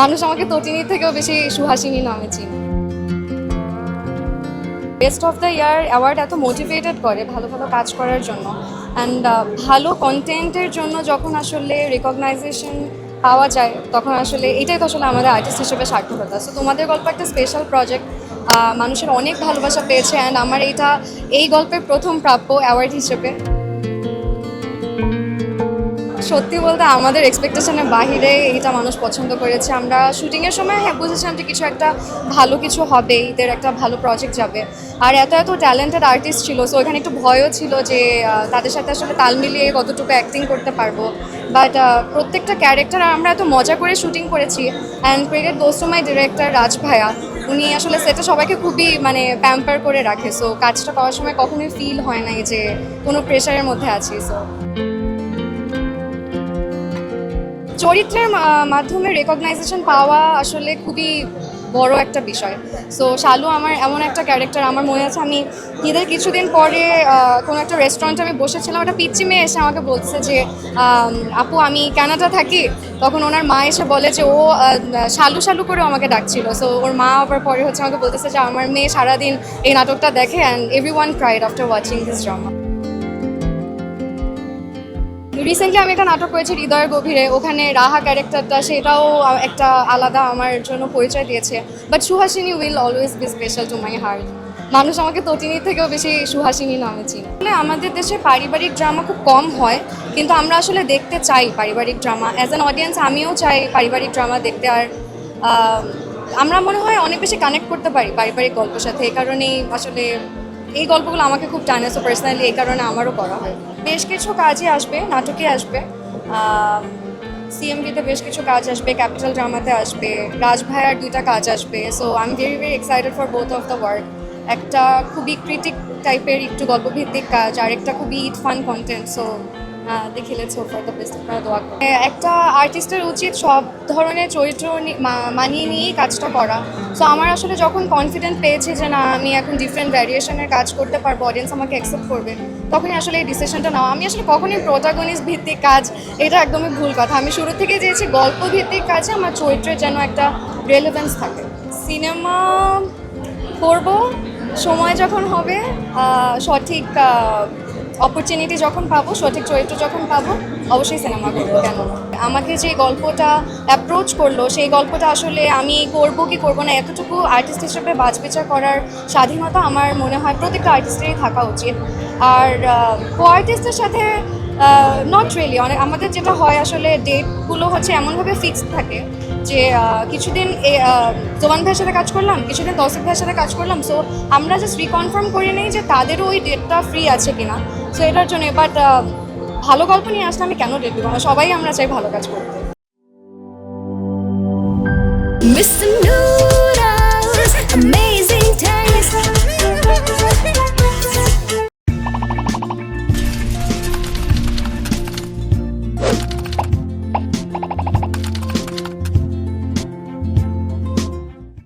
মানুষ আমাকে তটিনীর থেকেও বেশি সুহাসিনী নামে চিনে। Best of the year award এত মোটিভেটেড করে, ভালো ভালো কাজ করার জন্য। অ্যান্ড ভালো কন্টেন্টের জন্য যখন আসলে রেকগনাইজেশন পাওয়া যায়, তখন আসলে এটাই তো আসলে আমাদের আর্টিস্ট হিসেবে সার্থকতা। সো তোমাদের গল্প একটা স্পেশাল প্রজেক্ট মানুষের অনেক ভালোবাসা পেয়েছে। অ্যান্ড আমার এটা এই গল্পের প্রথম প্রাপ্য অ্যাওয়ার্ড হিসেবে। সত্যি বলতে আমাদের এক্সপেকটেশনের বাহিরে এইটা মানুষ পছন্দ করেছে। আমরা শুটিংয়ের সময় হ্যাঁ বুঝেছিলাম যে কিছু একটা ভালো কিছু হবে, এদের একটা ভালো প্রজেক্ট যাবে। আর এত এত ট্যালেন্টেড আর্টিস্ট ছিল সো এখানে একটু ভয়ও ছিল যে তাদের সাথে আসলে তাল মিলিয়ে কতটুকু অ্যাক্টিং করতে পারব। বাট প্রত্যেকটা ক্যারেক্টার আমরা এত মজা করে শুটিং করেছি। And credit goes to my director Raj ভাইয়া উনি আসলে সেটা সবাইকে খুবই মানে প্যাম্পার করে রাখে। সো কাজটা করার সময় কখনোই ফিল হয় নাই যে কোনো প্রেশারের মধ্যে আছি সো চরিত্রের মাধ্যমে রেকগনাইজেশন পাওয়া আসলে খুবই বড় একটা বিষয়। সো শালু আমার এমন একটা ক্যারেক্টার আমার মনে আছে আমি ঈদের কিছুদিন পরে কোনো একটা রেস্টুরেন্টে আমি বসেছিলাম, একটা পিচ্চি মেয়ে এসে আমাকে বলছে যে আপু আমি কানাডা থাকি, তখন ওনার মা এসে বলে যে, ও শালু শালু করে আমাকে ডাকছিল। সো ওর মা আবার পরে হচ্ছে আমাকে বলতেছে যে, আমার মেয়ে সারাদিন এই নাটকটা দেখে and everyone cried after watching this drama recently আমি একটা নাটক করেছি, হৃদয়ের গভীরে। ওখানে রাহা ক্যারেক্টারটা, সেটাও একটা আলাদা আমার জন্য পরিচয় দিয়েছে। But Suhasini will always be special to my heart মানুষ আমাকে তটিনীর থেকেও বেশি সুহাসিনী নামে চিনি। আসলে আমাদের দেশে পারিবারিক ড্রামা খুব কম হয়, কিন্তু আমরা আসলে দেখতে চাই পারিবারিক ড্রামা অ্যাজ অ্যান অডিয়েন্স আমিও চাই পারিবারিক ড্রামা দেখতে। আর আমরা মনে হয় অনেক বেশি কানেক্ট করতে পারি পারিবারিক গল্পের সাথে। এই কারণেই আসলে এই গল্পগুলো আমাকে খুব টানে সো পার্সোনালি এই কারণে আমারও করা হয়। বেশ কিছু কাজই আসবে নাটকে আসবে। সিএমডিতে বেশ কিছু কাজ আসবে ক্যাপিটাল ড্রামাতে আসবে রাজভায়ার দুইটা কাজ আসবে so I am very very excited for both of the work একটা খুবই ক্রিটিক টাইপের একটু গল্পভিত্তিক কাজ আর একটা খুবই ইট ফান কন্টেন্ট সো দেখে লেটস ফর দ্য বেস্ট আপনারা দোয়া। একটা আর্টিস্টের উচিত সব ধরনের চরিত্র মানিয়ে নিয়েই কাজটা করা। সো আমার আসলে যখন কনফিডেন্ট পেয়েছি যে না, আমি এখন ডিফারেন্ট ভ্যারিয়েশনের কাজ করতে পারব অডিয়েন্স আমাকে অ্যাকসেপ্ট করবে, তখনই আসলে এই ডিসিশনটা নাও আমি আসলে কখনই প্রোটাগনিস্ট ভিত্তিক কাজ, এটা একদমই ভুল কথা। আমি শুরু থেকে চেয়েছি গল্প ভিত্তিক কাজে আমার চরিত্রের যেন একটা রেলেভেন্স থাকে। সিনেমা করব, সময় যখন হবে সঠিক অপরচুনিটি যখন পাবো, সঠিক চরিত্র যখন পাবো, অবশ্যই সিনেমা করব কেন? আমাকে যে গল্পটা অ্যাপ্রোচ করল, সেই গল্পটা আসলে আমি করব কি করব না, এতটুকু আর্টিস্ট হিসেবে বাজবিচার করার স্বাধীনতা আমার মনে হয় প্রত্যেকটা আর্টিস্টেরই থাকা উচিত। আর কো আর্টিস্টের সাথে নট রিয়েলি অনেক আমাদের যেটা হয় আসলে ডেটগুলো হচ্ছে এমনভাবে ফিক্সড থাকে যে কিছুদিন জোবান ভাইয়ের সাথে কাজ করলাম, কিছুদিন তৌসিফ ভাইয়ের সাথে কাজ করলাম সো আমরা জাস্ট রিকনফার্ম করে নিই যে তাদেরও ওই ডেটটা ফ্রি আছে কিনা। সো এটার জন্য বাট ভালো গল্প নিয়ে আসলে আমি কেন ডেট দেবো না? সবাই আমরা চাই ভালো কাজ করতে। Mr.